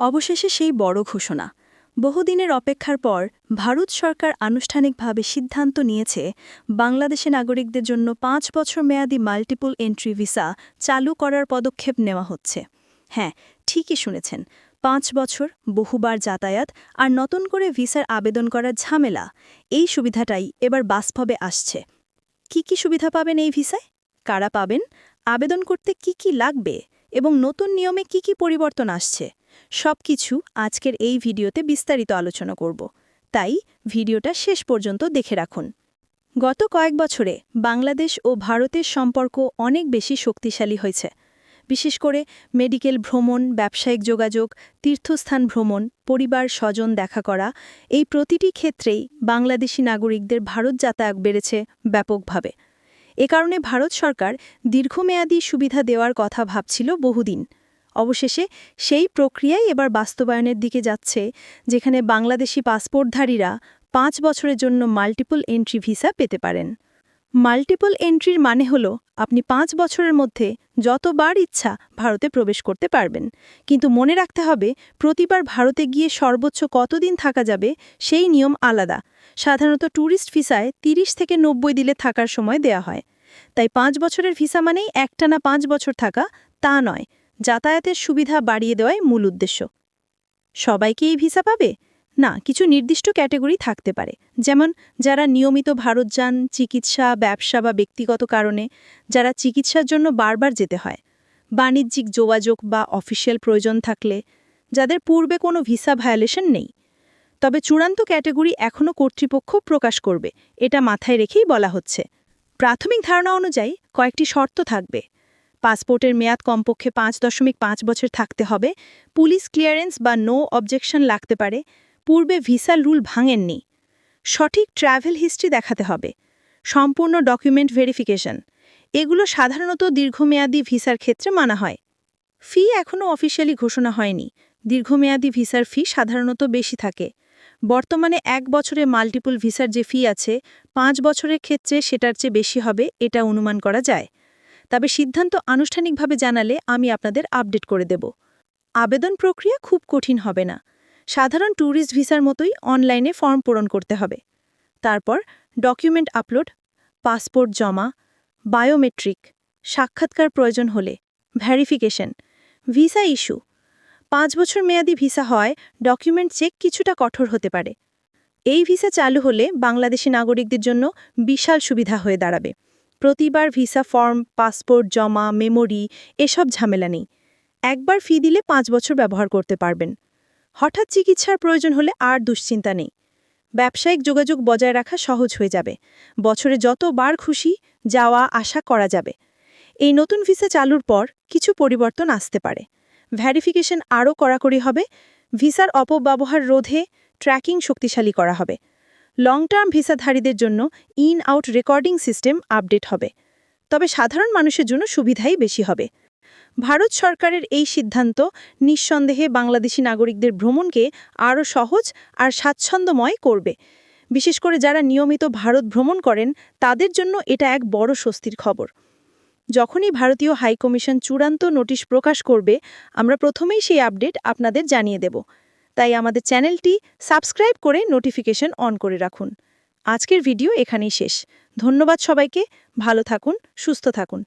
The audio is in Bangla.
অবশেষে সেই বড় ঘোষণা। বহুদিনের অপেক্ষার পর ভারত সরকার আনুষ্ঠানিকভাবে সিদ্ধান্ত নিয়েছে, বাংলাদেশে নাগরিকদের জন্য পাঁচ বছর মেয়াদি মাল্টিপল এন্ট্রি ভিসা চালু করার পদক্ষেপ নেওয়া হচ্ছে। হ্যাঁ ঠিকই শুনেছেন, পাঁচ বছর, বহুবার যাতায়াত আর নতুন করে ভিসার আবেদন করার ঝামেলা, এই সুবিধাটাই এবার বাস্তবে আসছে। কি কি সুবিধা পাবেন এই ভিসায়? কারা পাবেন? আবেদন করতে কি কি লাগবে? এবং নতুন নিয়মে কি কি পরিবর্তন আসছে? সবকিছু আজকের এই ভিডিওতে বিস্তারিত আলোচনা করব। তাই ভিডিওটা শেষ পর্যন্ত দেখে রাখুন। গত কয়েক বছরে বাংলাদেশ ও ভারতের সম্পর্ক অনেক বেশি শক্তিশালী হয়েছে। বিশেষ করে মেডিকেল ভ্রমণ, ব্যবসায়িক যোগাযোগ, তীর্থস্থান ভ্রমণ, পরিবার স্বজন দেখা করা, এই প্রতিটি ক্ষেত্রেই বাংলাদেশি নাগরিকদের ভারত যাতায়াত বেড়েছে ব্যাপকভাবে। এ কারণে ভারত সরকার দীর্ঘমেয়াদী সুবিধা দেওয়ার কথা ভাবছিল বহুদিন। অবশেষে সেই প্রক্রিয়াই এবার বাস্তবায়নের দিকে যাচ্ছে, যেখানে বাংলাদেশি পাসপোর্টধারীরা পাঁচ বছরের জন্য মাল্টিপল এন্ট্রি ভিসা পেতে পারেন। মাল্টিপল এন্ট্রির মানে হল, আপনি পাঁচ বছরের মধ্যে যতবার ইচ্ছা ভারতে প্রবেশ করতে পারবেন। কিন্তু মনে রাখতে হবে, প্রতিবার ভারতে গিয়ে সর্বোচ্চ কতদিন থাকা যাবে সেই নিয়ম আলাদা। সাধারণত ট্যুরিস্ট ভিসায় ৩০ থেকে নব্বই দিলে থাকার সময় দেয়া হয়। তাই পাঁচ বছরের ভিসা মানেই একটানা পাঁচ বছর থাকা, তা নয়। যাতায়াতের সুবিধা বাড়িয়ে দেওয়াই মূল উদ্দেশ্য। সবাইকে এই ভিসা পাবে? না, কিছু নির্দিষ্ট ক্যাটেগরি থাকতে পারে। যেমন, যারা নিয়মিত ভারত যান, চিকিৎসা, ব্যবসা বা ব্যক্তিগত কারণে যারা চিকিৎসার জন্য বারবার যেতে হয়। বাণিজ্যিক যোগাযোগ বা অফিসিয়াল প্রয়োজন থাকলে যাদের পূর্বে কোনো ভিসা ভায়োলেশন নেই। তবে চূড়ান্ত ক্যাটেগরি এখনও কর্তৃপক্ষ প্রকাশ করবে, এটা মাথায় রেখেই বলা হচ্ছে। প্রাথমিক ধারণা অনুযায়ী কয়েকটি শর্ত থাকবে। পাসপোর্টের মেয়াদ কমপক্ষে পাঁচ দশমিক পাঁচ বছর থাকতে হবে। পুলিশ ক্লিয়ারেন্স বা নো অবজেকশন লাগতে পারে। পূর্বে ভিসা রুল ভাঙেননি। সঠিক ট্র্যাভেল হিস্ট্রি দেখাতে হবে। সম্পূর্ণ ডকুমেন্ট ভেরিফিকেশন। এগুলো সাধারণত দীর্ঘমেয়াদী ভিসার ক্ষেত্রে মানা হয়। ফি এখনও অফিসিয়ালি ঘোষণা হয়নি। দীর্ঘমেয়াদী ভিসার ফি সাধারণত বেশি থাকে। বর্তমানে এক বছরে মাল্টিপল ভিসার যে ফি আছে, পাঁচ বছরের ক্ষেত্রে সেটার চেয়ে বেশি হবে, এটা অনুমান করা যায়। তবে সিদ্ধান্ত আনুষ্ঠানিকভাবে জানালে আমি আপনাদের আপডেট করে দেব। আবেদন প্রক্রিয়া খুব কঠিন হবে না। সাধারণ ট্যুরিস্ট ভিসার মতোই অনলাইনে ফর্ম পূরণ করতে হবে। তারপর ডকুমেন্ট আপলোড পাসপোর্ট জমা বায়োমেট্রিক সাক্ষাৎকার প্রয়োজন হলে ভ্যারিফিকেশন ভিসা ইস্যু পাঁচ বছর মেয়াদি ভিসা হয় ডকুমেন্ট চেক কিছুটা কঠোর হতে পারে। এই ভিসা চালু হলে বাংলাদেশি নাগরিকদের জন্য বিশাল সুবিধা হয়ে দাঁড়াবে। প্রতিবার ভিসা ফর্ম পাসপোর্ট জমা মেমোরি এসব ঝামেলা নেই। একবার ফি দিলে পাঁচ বছর ব্যবহার করতে পারবেন। হঠাৎ চিকিৎসার প্রয়োজন হলে আর দুশ্চিন্তা নেই। ব্যবসায়িক যোগাযোগ বজায় রাখা সহজ হয়ে যাবে। বছরে যতবার খুশি যাওয়া আশা করা যাবে। এই নতুন ভিসা চালুর পর কিছু পরিবর্তন আসতে পারে। ভ্যারিফিকেশন আরও কড়াকড়ি হবে। ভিসার অপব্যবহার রোধে ট্র্যাকিং শক্তিশালী করা হবে। লং টার্ম ভিসাধারীদের জন্য in out recording system update হবে। তবে সাধারণ মানুষের জন্য সুবিধাই বেশি হবে। ভারত সরকারের এই সিদ্ধান্ত নিঃসন্দেহে বাংলাদেশি নাগরিকদের ভ্রমণকে আরও সহজ আর স্বাচ্ছন্দ্যময় করবে। বিশেষ করে যারা নিয়মিত ভারত ভ্রমণ করেন, তাদের জন্য এটা এক বড় স্বস্তির খবর। যখনই ভারতীয় হাইকমিশন চূড়ান্ত নোটিশ প্রকাশ করবে, আমরা প্রথমেই সেই আপডেট আপনাদের জানিয়ে দেব। তাই আমাদের চ্যানেলটি সাবস্ক্রাইব করে নোটিফিকেশন অন করে রাখুন। আজকের ভিডিও এখানেই শেষ। ধন্যবাদ সবাইকে। ভালো থাকুন, সুস্থ থাকুন।